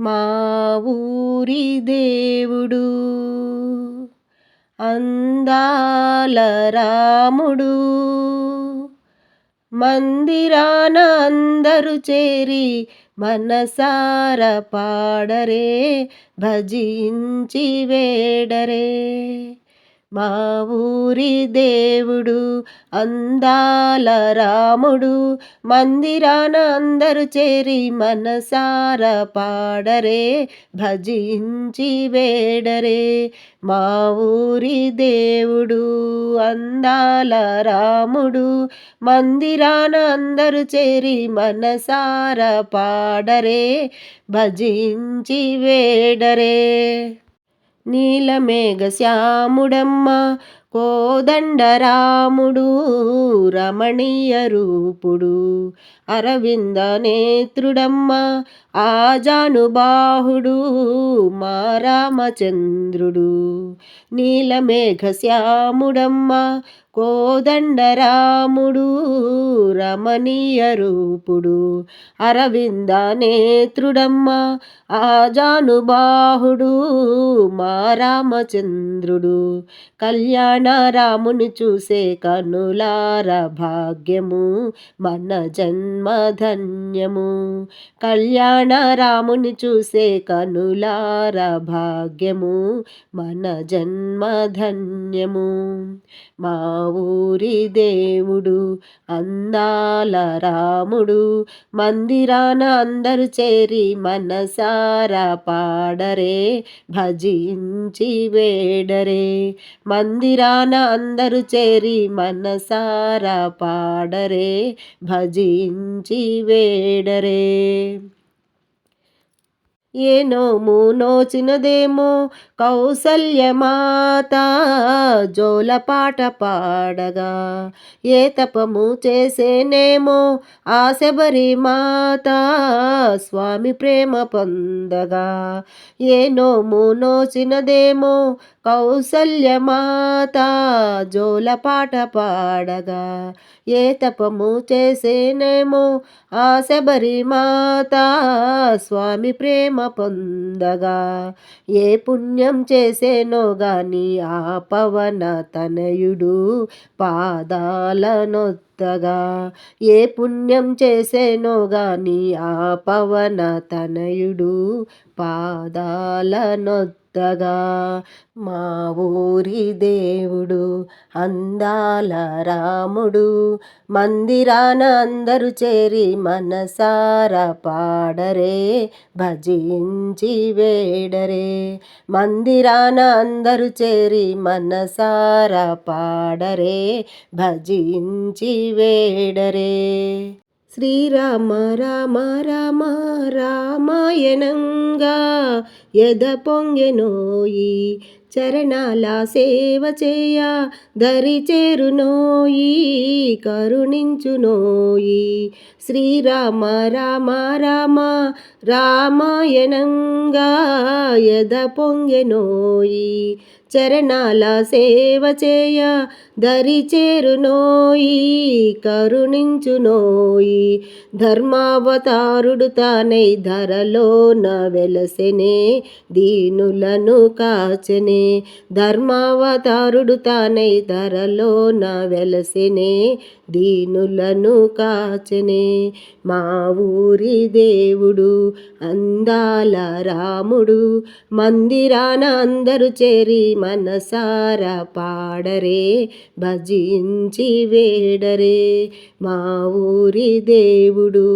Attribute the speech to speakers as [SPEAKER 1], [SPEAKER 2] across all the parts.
[SPEAKER 1] మా ఊరి దేవుడు అందాల రాముడు. మందిరాన అందరు చేరి మనసార పాడరే భజించి వేడరే. మా ఊరి దేవుడు అందాల రాముడు. మందిరాన అందరు చేరి మనసార పాడరే భజించి వేడరే. మా ఊరి దేవుడు అందాల రాముడు. మందిరాన అందరు చేరి మనసార పాడరే భజించి వేడరే. నీలమేఘ శ్యాముడమ్మ కోదండరాముడు రమణీయ రూపుడు అరవింద నేత్రుడమ్మ ఆజానుబాహుడు మా రామచంద్రుడు నీలమేఘ శ్యాముడమ్మ కోదండరాముడు రమణీయ రూపుడు అరవింద నేత్రుడమ్మ ఆజానుబాహుడు మా రామచంద్రుడు కళ్యాణ రాముని చూసే కనులార భాగ్యము మన జన్మధన్యము కళ్యాణ రాముని చూసే కనులార భాగ్యము మన జన్మ ధన్యము. మా ఊరి దేవుడు అందాల రాముడు. మందిరాన అందరు చేరి మనసారా పాడరే భజించి వేడరే. మందిరాన అందరు చేరి మనసారా పాడరే భజించి వేడరే. ఏ నోము నోచినదేమో కౌసల్యమాత జోలపాట పాడగా. ఏ తపము చేసేనేమో ఆశబరి మాత స్వామి ప్రేమ పొందగా. ఏ నోము నోచినదేమో కౌసల్యమాత జోలపాట పాడగా ఏ తపము చేసేనేమో ఆశబరి మాత స్వామి ప్రేమ పొందగా. ఏ పుణ్యం చేసేనో గాని ఆ పవన తనయుడు పాదాలనొత్తగా ఏ పుణ్యం చేసేనో గాని ఆ పవన తనయుడు పాదాలనొత్తగా మా ఊరి దేవుడు అందాల రాముడు మందిరాన అందరు చేరి మనసార పాడరే భజించి వేడరే. మందిరాన అందరు చేరి మనసార పాడరే భజించి వేడరే. శ్రీరామ రామ రామ రామాయణంగా ఎద పొంగెనోయి చరణాల సేవ చేయ దరి చేరునోయి కరుణించునోయి శ్రీరామ రామ రామ రామాయణంగా ఎద పొంగెనోయి చరణాల సేవ చేయ దరి చేరునోయి కరుణించునోయి ధర్మావతారుడు తానై ధరలోన వెలసెనే దీనులను కాచనే. ధర్మావతారుడు తానై ధరలోన వెలసెనే దీనులను కాచనే. మా ఊరి దేవుడు అందాల రాముడు మందిరాన అందరు చేరి మనసార పాడరే భజించి వేడరే. మా ఊరి దేవుడు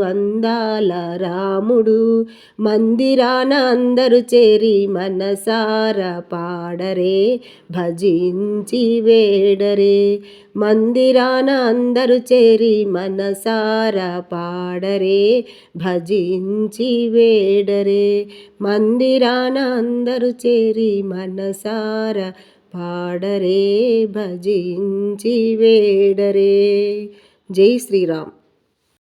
[SPEAKER 1] అందాల రాముడు. మందిరాన అందరు చేరి మనసార పాడరే భజించి వేడరే. మందిరాన అందరు చేరి మనసార పాడరే భజించి వేడరే. మందిరాన అందరు చేరి మనస సార పాడరే భజించి వేడరే. జై శ్రీరామ్.